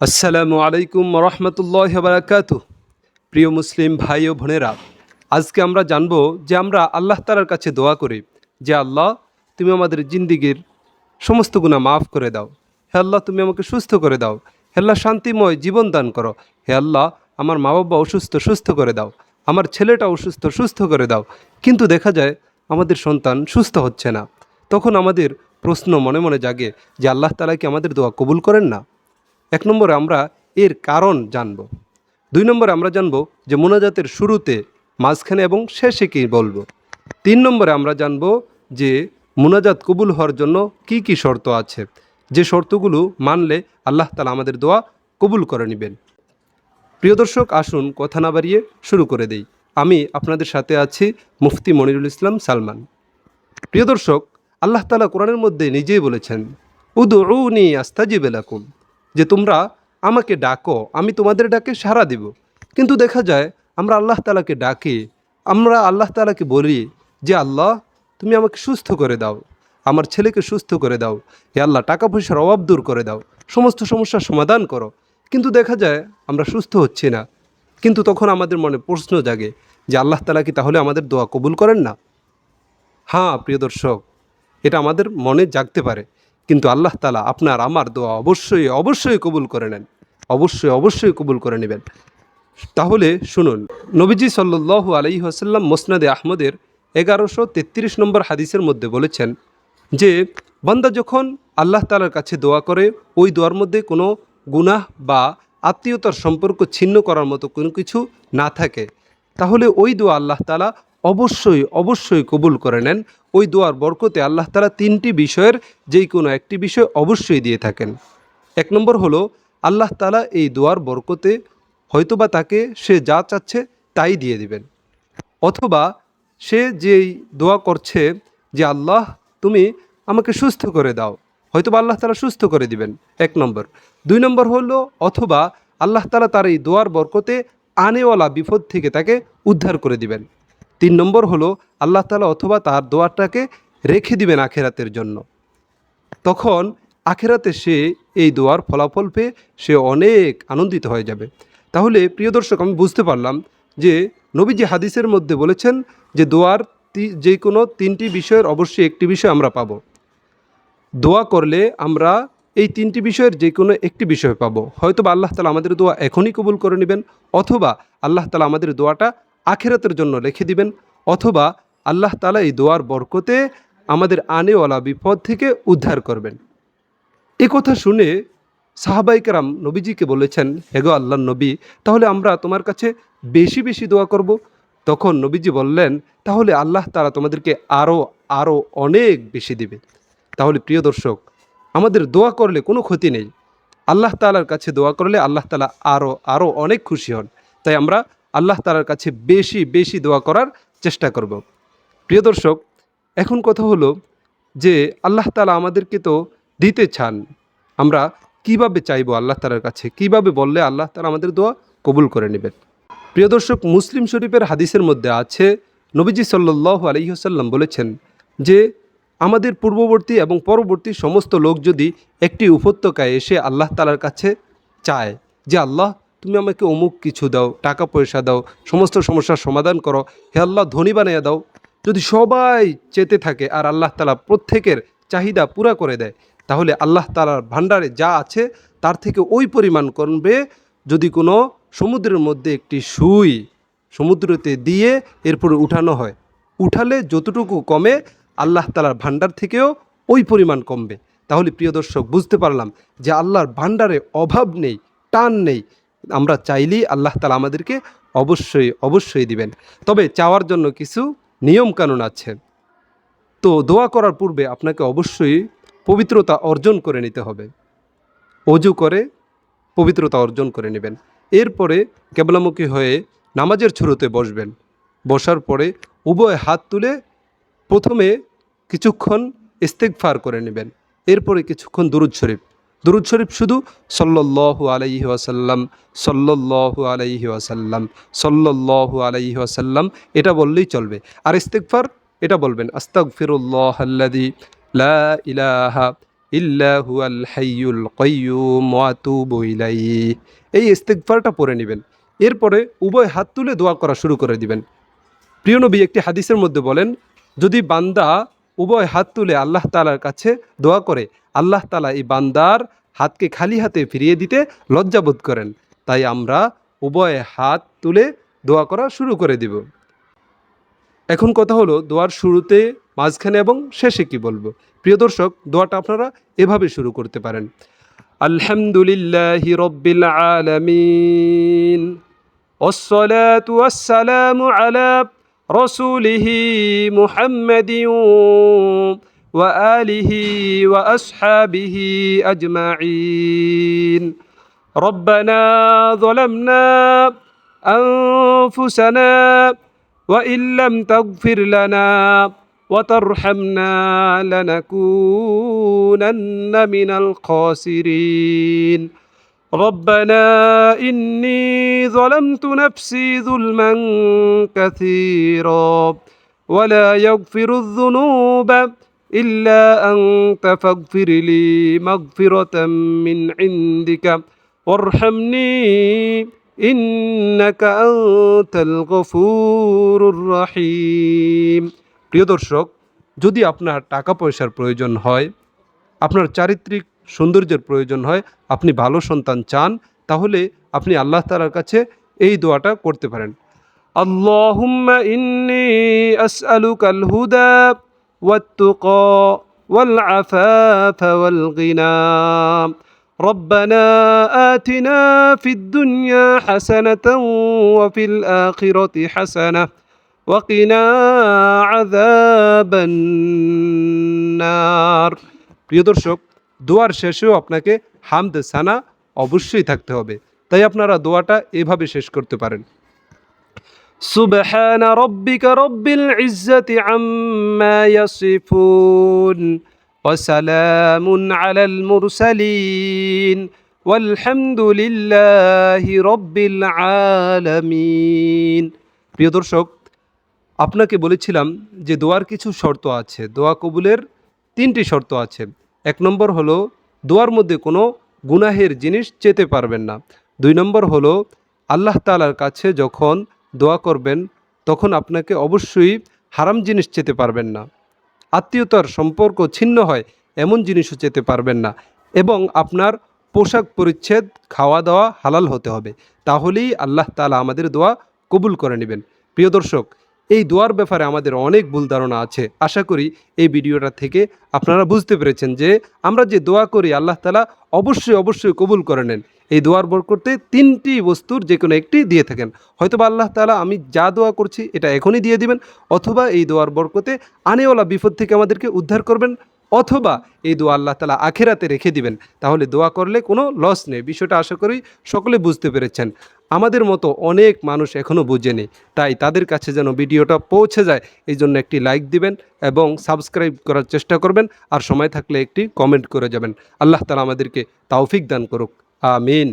আসসালামু আলাইকুম রহমতুল্লাহ বারাকাতু। প্রিয় মুসলিম ভাই ও বোনেরা, আজকে আমরা জানব যে আমরা আল্লাহ তালার কাছে দোয়া করি যে, আল্লাহ, তুমি আমাদের জিন্দিগির সমস্ত গুণা মাফ করে দাও। হে আল্লাহ, তুমি আমাকে সুস্থ করে দাও। হে আল্লাহ, শান্তিময় জীবন দান করো। হে আল্লাহ, আমার মা বাবা অসুস্থ, সুস্থ করে দাও। আমার ছেলেটা অসুস্থ, সুস্থ করে দাও। কিন্তু দেখা যায়, আমাদের সন্তান সুস্থ হচ্ছে না। তখন আমাদের প্রশ্ন মনে মনে জাগে যে, আল্লাহ তালা কি আমাদের দোয়া কবুল করেন না? এক নম্বরে আমরা এর কারণ জানব। দুই নম্বরে আমরা জানব যে মোনাজাতের শুরুতে, মাঝখানে এবং শেষে কী বলব। তিন নম্বরে আমরা জানব যে মোনাজাত কবুল হওয়ার জন্য কি কি শর্ত আছে। যে শর্তগুলো মানলে আল্লাহ তালা আমাদের দোয়া কবুল করে নেবেন। প্রিয় দর্শক, আসুন কথা না বাড়িয়ে শুরু করে দেই। আমি আপনাদের সাথে আছি মুফতি মনিরুল ইসলাম সালমান। প্রিয় দর্শক, আল্লাহ তালা কোরআনের মধ্যে নিজেই বলেছেন, উদউনি আস্তাজিব লাকুম। যে তোমরা আমাকে ডাকো, আমি তোমাদের ডাকে সাড়া দিব। কিন্তু দেখা যায়, আমরা আল্লাহ তালাকে ডাকি, আমরা আল্লাহ তালাকে বলি যে, আল্লাহ, তুমি আমাকে সুস্থ করে দাও, আমার ছেলেকে সুস্থ করে দাও, হে আল্লাহ টাকা পয়সার অভাব দূর করে দাও, সমস্ত সমস্যার সমাধান করো। কিন্তু দেখা যায়, আমরা সুস্থ হচ্ছি না। কিন্তু তখন আমাদের মনে প্রশ্ন জাগে যে, আল্লাহ তালা কি তাহলে আমাদের দোয়া কবুল করেন না? হ্যাঁ প্রিয় দর্শক, এটা আমাদের মনে জাগতে পারে। কিন্তু আল্লাহ তালা আপনার, আমার দোয়া অবশ্যই অবশ্যই কবুল করে নেন। অবশ্যই অবশ্যই কবুল করে নেবেন। তাহলে শুনুন, নবীজি সাল্লু আলাই আসাল্লাম মোসনাদে আহমদের এগারোশো তেত্রিশ নম্বর হাদিসের মধ্যে বলেছেন যে, বান্দা যখন আল্লাহ তালার কাছে দোয়া করে, ওই দোয়ার মধ্যে কোনো গুনাহ বা আত্মীয়তার সম্পর্ক ছিন্ন করার মতো কোনো কিছু না থাকে, তাহলে ওই দোয়া আল্লাহ তালা অবশ্যই অবশ্যই কবুল করে নেন। ওই দোয়ার বরকতে আল্লাহ তালা তিনটি বিষয়ের যেই কোনো একটি বিষয় অবশ্যই দিয়ে থাকেন। এক নম্বর হলো, আল্লাহ তালা এই দোয়ার বরকতে হয়তোবা তাকে সে যা চাচ্ছে তাই দিয়ে দিবেন। অথবা সে যেই দোয়া করছে যে, আল্লাহ, তুমি আমাকে সুস্থ করে দাও। হয়তোবা আল্লাহ তালা সুস্থ করে দিবেন, এক নম্বর। দুই নম্বর হলো, অথবা আল্লাহ তালা তার এই দোয়ার বরকতে আনেওয়ালা বিপদ থেকে তাকে উদ্ধার করে দিবেন। তিন নম্বর হলো, আল্লাহ তালা অথবা তার দোয়াটাকে রেখে দিবেন আখেরাতের জন্য। তখন আখেরাতে সে এই দোয়ার ফলাফল পেয়ে সে অনেক আনন্দিত হয়ে যাবে। তাহলে প্রিয় দর্শক, আমি বুঝতে পারলাম যে নবীজি হাদিসের মধ্যে বলেছেন যে দোয়ার যে কোনো তিনটি বিষয়ের অবশ্যই একটি বিষয় আমরা পাবো। দোয়া করলে আমরা এই তিনটি বিষয়ের যে কোনো একটি বিষয় পাবো। হয়তো বা আল্লাহ তালা আমাদের দোয়া এখনই কবুল করে নেবেন, অথবা আল্লাহ তালা আমাদের দোয়াটা আখেরাতের জন্য রেখে দিবেন, অথবা আল্লাহ তালা এই দোয়ার বরকতে আমাদের আনেওয়ালা বিপদ থেকে উদ্ধার করবেন। এ কথা শুনে সাহাবাইকারাম নবীজিকে বলেছেন হেগো আল্লাহ নবী, তাহলে আমরা তোমার কাছে বেশি বেশি দোয়া করব? তখন নবীজি বললেন, তাহলে আল্লাহ তারা তোমাদেরকে আরও আরও অনেক বেশি দিবে। তাহলে প্রিয় দর্শক, আমাদের দোয়া করলে কোনো ক্ষতি নেই। আল্লাহ তালার কাছে দোয়া করলে আল্লাহ তালা আরও আরও অনেক খুশি হন। তাই আমরা আল্লাহ তালার কাছে বেশি বেশি দোয়া করার চেষ্টা করব। প্রিয় দর্শক, এখন কথা হলো যে আল্লাহ তালা আমাদেরকে তো দিতে চান। আমরা কীভাবে চাইব আল্লাহ তালার কাছে? কীভাবে বললে আল্লাহ তালা আমাদের দোয়া কবুল করে নেবেন? প্রিয় দর্শক, মুসলিম শরীফের হাদিসের মধ্যে আছে, নবীজি সাল্লাহ আলহিহসাল্লাম বলেছেন যে, আমাদের পূর্ববর্তী এবং পরবর্তী সমস্ত লোক যদি একটি উপত্যকায় এসে আল্লাহ তালার কাছে চায় যে, আল্লাহ তুমি আমাকে অমুক কিছু দাও, টাকা পয়সা দাও, সমস্ত সমস্যার সমাধান করো। হে আল্লাহ, ধনী বানিয়ে দাও। যদি সবাই চেতে থাকে আর আল্লাহ তালা প্রত্যেকের চাহিদা পুরা করে দেয়, তাহলে আল্লাহ তালার ভাণ্ডারে যা আছে তার থেকে ওই পরিমাণ করবে। যদি কোনো সমুদ্রের মধ্যে একটি সুই সমুদ্রতে দিয়ে এরপরে উঠানো হয়, উঠালে যতটুকু কমে আল্লাহ তালার ভাণ্ডার থেকেও ওই পরিমাণ কমবে। তাহলে প্রিয় দর্শক, বুঝতে পারলাম যে আল্লাহর ভাণ্ডারে অভাব নেই, টান নেই। আমরা চাইলেই আল্লাহ তালা আমাদেরকে অবশ্যই অবশ্যই দিবেন। তবে চাওয়ার জন্য কিছু নিয়মকানুন আছে। তো দোয়া করার পূর্বে আপনাকে অবশ্যই পবিত্রতা অর্জন করে নিতে হবে। অজু করে পবিত্রতা অর্জন করে নেবেন। এরপরে কেবলামুখী হয়ে নামাজের শুরুতে বসবেন। বসার পরে উভয় হাত তুলে প্রথমে কিছুক্ষণ ইস্তেকফার করে নেবেন। এরপরে কিছুক্ষণ দুরুদ শরীফ। দুরুদ শরীফ শুধু সল্লল্লাহু আলাইহি ওয়াসাল্লাম, সল্লল্লাহু আলাইহি ওয়াসাল্লাম, সল্লল্লাহু আলাইহি ওয়াসাল্লাম, এটা বললেই চলবে। আর ইস্তেকফার এটা বলবেন আস্তাগফিরুল্লাহ আল্লাযী লা ইলাহা ইল্লা হুয়াল হাইয়ুল কয়্যুম ওয়া আতুবু ইলাইহি। এই ইস্তেগফারটা পড়ে নেবেন। এরপরে উভয় হাত তুলে দোয়া করা শুরু করে দিবেন। প্রিয় নবী, একটি হাদিসের মধ্যে বলেন, যদি বান্দা উভয় হাত তুলে আল্লাহ তালার কাছে দোয়া করে আল্লাহ তালা এই বান্দার হাতকে খালি হাতে ফিরিয়ে দিতে লজ্জাবোধ করেন তাই আমরা উভয় হাত তুলে দোয়া করা শুরু করে দিব এখন কথা হলো দোয়ার শুরুতে মাঝখানে এবং শেষে কি বলবো প্রিয় দর্শক দোয়াটা আপনারা এভাবে শুরু করতে পারেন আলহামদুলিল্লাহ রব্বিল আলামিন والصلاة والسلام على رسوله محمد وآله وأصحابه أجمعين. ربنا ظلمنا أنفسنا وإن لم تغفر لنا وترحمنا لنكونن من الخاسرين. ربنا إني ظلمت نفسي ظلما كثيرا ولا يغفر الذنوب إلا أنت فاغفر لي مغفرة من عندك وارحمني إنك أنت الغفور الرحيم প্রিয় দর্শক যদি আপনার টাকা পয়সার প্রয়োজন হয় আপনার চারিত্রিক সৌন্দর্যের প্রয়োজন হয় আপনি ভালো সন্তান চান তাহলে আপনি আল্লাহ তালার কাছে এই দোয়াটা করতে পারেন আল্লাহুম্মা ইন্নি আসআলুকাল হুদা ওয়াত্তুকা ওয়াল আফাফা ওয়াল গিনা ربنا آتنا في الدنيا حسنة وفي الآخرة حسنة وقنا عذاب النار প্রিয় দর্শক দোয়ার শেষেও আপনাকে হামদ সানা অবশ্যই থাকতে হবে তাই আপনারা দোয়াটা এভাবে শেষ করতে পারেন سبحان ربك رب العزة عما يصفون وسلام على المرسلين والحمد لله رب العالمين প্রিয় দর্শক আপনাকে বলেছিলাম যে দোয়ার কিছু শর্ত আছে দোয়া কবুলের তিনটি শর্ত আছে এক নম্বর হলো দোয়ার মধ্যে কোনো গুনাহের জিনিস চেতে পারবেন না দুই নম্বর হলো আল্লাহ তালার কাছে যখন দোয়া করবেন, তখন আপনাকে অবশ্যই হারাম জিনিস চেতে পারবেন না। আত্মীয়তার সম্পর্ক ছিন্ন হয়, এমন জিনিসও চেতে পারবেন না। এবং আপনার পোশাক পরিচ্ছেদ খাওয়া দাওয়া হালাল হতে হবে। তাহলেই আল্লাহ তালা আমাদের দোয়া কবুল করে নেবেন। প্রিয় দর্শক এই দোয়ার ব্যাপারে আমাদের অনেক ভুল ধারণা আছে। আশা করি এই ভিডিওটা থেকে আপনারা বুঝতে পেরেছেন যে আমরা যে দোয়া করি, আল্লাহ তালা অবশ্যই অবশ্যই কবুল করে নেন। এই দোয়ার করতে তিনটি বস্তুর যে কোনো একটি দিয়ে থাকেন। হয়তো বা আল্লাহ তালা আমি যা দোয়া করছি, এটা এখনই দিয়ে দিবেন, অথবা এই দোয়ার বরকতে আনেওয়ালা বিপদ থেকে আমাদেরকে উদ্ধার করবেন। অথবা এই দোয়া আল্লাহ তালা আখেরাতে রেখে দিবেন। তাহলে দোয়া করলে কোনো লস নেই। বিষয়টা আশা করি সকলে বুঝতে পেরেছেন। আমাদের মতো অনেক মানুষ এখনও বুঝেনি। তাই তাদের কাছে যেন ভিডিওটা পৌঁছে যায়, এই জন্য একটি লাইক দিবেন এবং সাবস্ক্রাইব করার চেষ্টা করবেন। আর সময় থাকলে একটি কমেন্ট করে যাবেন। আল্লাহ তালা আমাদেরকে তাওফিক দান করুক। আমিন।